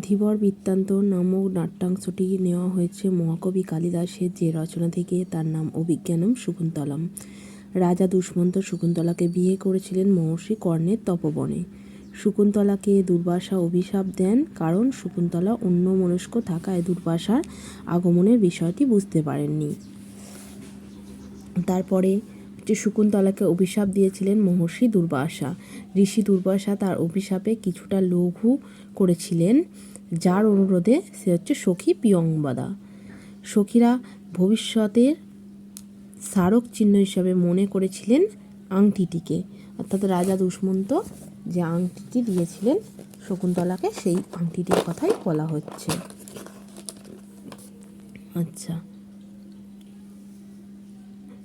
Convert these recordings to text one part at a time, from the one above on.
ধীবর বৃত্তান্ত নামক নাট্যাংশটি নেওয়া হয়েছে মহাকবি কালিদাসের যে রচনা থেকে, তার নাম অভিজ্ঞানম শকুন্তলম। রাজা দুষ্মন্ত শকুন্তলাকে বিয়ে করেছিলেন মহর্ষি কর্ণের তপবনে। শকুন্তলাকে দুর্বাসা অভিশাপ দেন কারণ শকুন্তলা অন্য মনস্ক থাকায় দুর্বাসার আগমনের বিষয়টি বুঝতে পারেননি। তারপরে যে শকুন্তলাকে অভিশাপ দিয়েছিলেন মহর্ষি দুর্বাসা। ঋষি দুর্বাসা তার অভিশাপে কিছুটা লঘু করেছিলেন, যার অনুরোধে সে হচ্ছে সখী পিয়ংবদা। সখীরা ভবিষ্যতের স্মারক চিহ্ন হিসাবে মনে করেছিলেন আংটিটিকে। অর্থাৎ রাজা দুষ্মন্ত যে আংটিটি দিয়েছিলেন শকুন্তলাকে, সেই আংটিটির কথাই বলা হচ্ছে। আচ্ছা।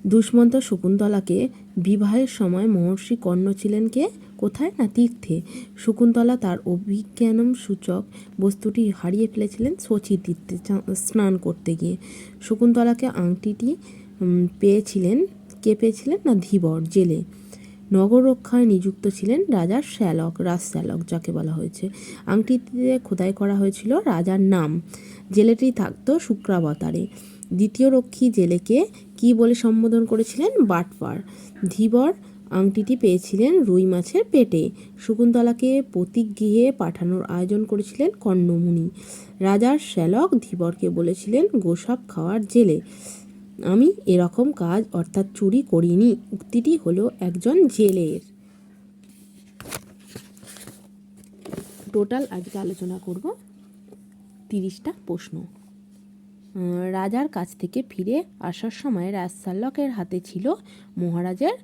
দুষ্মন্ত শকুন্তলাকে বিবাহের সময় মহর্ষি কর্ণ ছিলেন কে? কোথায় না তীর্থে? শকুন্তলা তার অভিজ্ঞানম সূচক বস্তুটি হারিয়ে ফেলেছিলেন শচী তীর্থে স্নান করতে গিয়ে। শকুন্তলাকে আংটিটি পেয়েছিলেন কে পেয়েছিলেন না ধীবর? জেলে। নগর রক্ষায় নিযুক্ত ছিলেন রাজার শ্যালক রাজ শ্যালক যাকে বলা হয়েছে। আংটিতে খোদাই করা হয়েছিল রাজার নাম। জেলেটি থাকতো শুক্রাবতারে। দ্বিতীয় রক্ষী জেলেকে কি বলে সম্বোধন করেছিলেন? বাটপার ধীবর আংটিটি পেয়েছিলেন রুই মাছের পেটে। শকুন্তলাকে প্রতিগৃহে পাঠানোর আয়োজন করেছিলেন কর্ণমুনি। রাজার শ্যালক ধীবরকে বলেছিলেন, গোসাপ খাওয়ার জেলে। আমি এরকম কাজ অর্থাৎ চুরি করিনি। উক্তিটি হলো একজন জেলের। টোটাল আজকে আলোচনা করব তিরিশটা প্রশ্ন। রাজার কাছ থেকে ফিরে আসার সময় রাজশালকের হাতে ছিল মহারাজের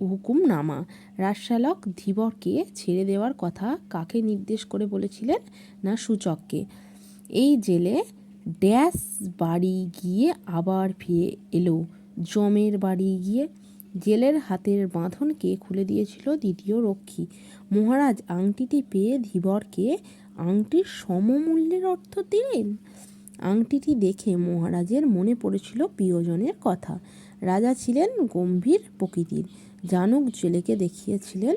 হুকুমনামা। রাজশালক ধীবরকে ছেড়ে দেওয়ার কথা কাকে নির্দেশ করে বলেছিলেন না সূচককে? এই জেলে ড্যাশ বাড়ি গিয়ে আবার ফিরে এলো। জমের বাড়ি গিয়ে জেলের হাতের বাঁধনকে খুলে দিয়েছিল দ্বিতীয় রক্ষী। মহারাজ আংটিটি পেয়ে ধীবরকে আংটির সমমূল্যের অর্থ দিলেন? আংটিটি দেখে মহারাজের মনে পড়েছিল প্রিয়জনের কথা। রাজা ছিলেন গম্ভীর প্রকৃতির। জানুক জেলেকে দেখিয়েছিলেন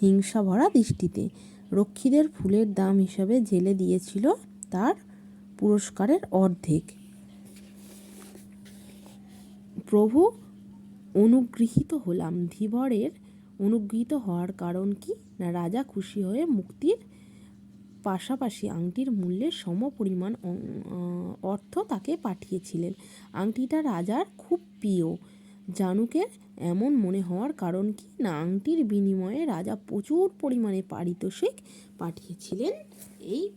হিংসা ভরা দৃষ্টিতে। রক্ষীদের ফুলের দাম হিসাবে জেলে দিয়েছিল তার পুরস্কারের অর্ধেক। প্রভু, অনুগৃহীত হলাম। ধীবরের অনুগৃহীত হওয়ার কারণ কি? না রাজা খুশি হয়ে মুক্তির পাশাপাশি আংটির মূল্যের সম পরিমাণ অর্থ তাকে পাঠিয়েছিলেন। আংটিটা রাজার খুব প্রিয়। জানুকের এমন মনে হওয়ার কারণ কি না আংটির বিনিময়ে রাজা প্রচুর পরিমাণে পারিতোষিক পাঠিয়েছিলেন এই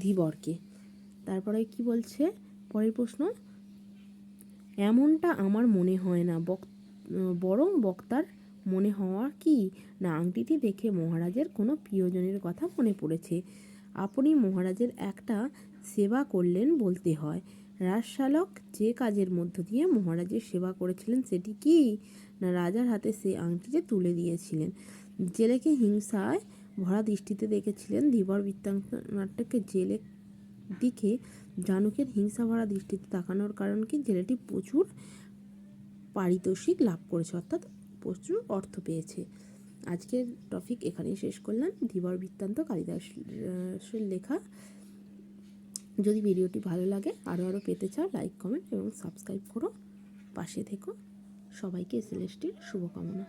ধীবরকে। তারপরে কি বলছে? পরের প্রশ্ন, এমনটা আমার মনে হয় না, বক- বরং বক্তার মনে হওয়া কি? না, আংটিটি দেখে মহারাজের কোনো প্রিয়জনের কথা মনে পড়েছে। আপনি মহারাজের একটা সেবা করলেন বলতে হয়। রাজশালক যে কাজের মধ্য দিয়ে মহারাজের সেবা করেছিলেন সেটি কি? না, রাজার হাতে সে আংটিটি তুলে দিয়েছিলেন। জেলেকে হিংসায় ভরা দৃষ্টিতে দেখেছিলেন। ধীবর বৃত্তান্ত নাট্যকে জেলে দিকে জানুকের হিংসা ভরা দৃষ্টিতে তাকানোর কারণ কি? জেলেটি প্রচুর পারিতোষিক লাভ করেছে, অর্থাৎ প্রচুর অর্থ পেয়েছে। আজকের টপিক এখানেই শেষ করলাম। ধীবর বৃত্তান্ত কালিদাসের লেখা। যদি ভিডিওটি ভালো লাগে আরও আরও পেতে চাও লাইক কমেন্ট এবং সাবস্ক্রাইব করো। পাশে থেকো। সবাইকে এসএলএসটির শুভকামনা।